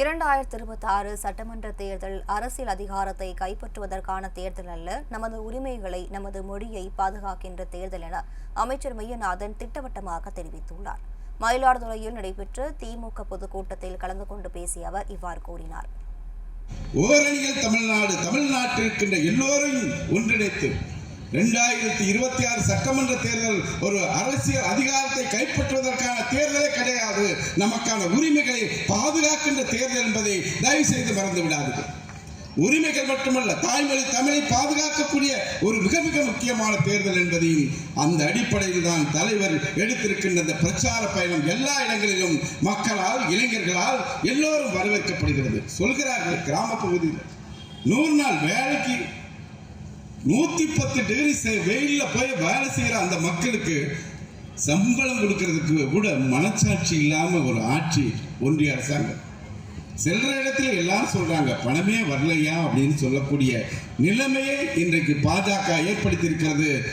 இரண்டாயிரத்தி இருபத்தி ஆறு சட்டமன்ற தேர்தல் அரசியல் அதிகாரத்தை கைப்பற்றுவதற்கான தேர்தல் அல்ல நமது உரிமைகளை நமது மொழியை பாதுகாக்கின்ற தேர்தல் என அமைச்சர் மையநாதன் திட்டவட்டமாக தெரிவித்துள்ளார். மயிலாடுதுறையில் நடைபெற்ற திமுக பொதுக்கூட்டத்தில் கலந்து கொண்டு பேசிய அவர் இவ்வாறு கூறினார். ஓரணியில் தமிழ்நாடு தமிழ்நாட்டில் இருக்கின்ற எல்லோரையும் ஒன்றிணைத்து இரண்டாயிரத்தி இருபத்தி ஆறு சட்டமன்ற தேர்தல் ஒரு அரசியல் அதிகாரத்தை கைப்பற்றுவதற்கான தேர்தலை கிடையாது நமக்கான உரிமைகளை பாதுகாக்கின்ற தேர்தல் என்பதை தயவு செய்து மறந்து விடாதீர்கள் உரிமைகள் மட்டுமல்ல தாய்மொழி தமிழை பாதுகாக்கக்கூடிய ஒரு மிக மிக முக்கியமான தேர்தல் என்பதையும் அந்த அடிப்படையில் தான் தலைவர் எடுத்திருக்கின்ற இந்த பிரச்சார பயணம் எல்லா இடங்களிலும் மக்களால் இளைஞர்களால் எல்லோரும் வரவேற்கப்படுகிறது. சொல்கிறார்கள் கிராம பகுதியில் நூறு நாள் வேலைக்கு நூத்தி பத்து டிகிரி வெயிலில் போய் வேலை செய்யற அந்த மக்களுக்கு சம்பளம் கொடுக்கறதுக்கு கூட மனச்சாட்சி இல்லாம ஒரு ஆட்சி ஒன்றிய அரசாங்கம். செல்ற இடத்துல எல்லாரும் சொல்றாங்க பணமே வரலையா? அப்படின்னு சொல்லக்கூடிய நிலைமையை இன்றைக்கு பாஜக ஏற்படுத்தியிருக்கிறது.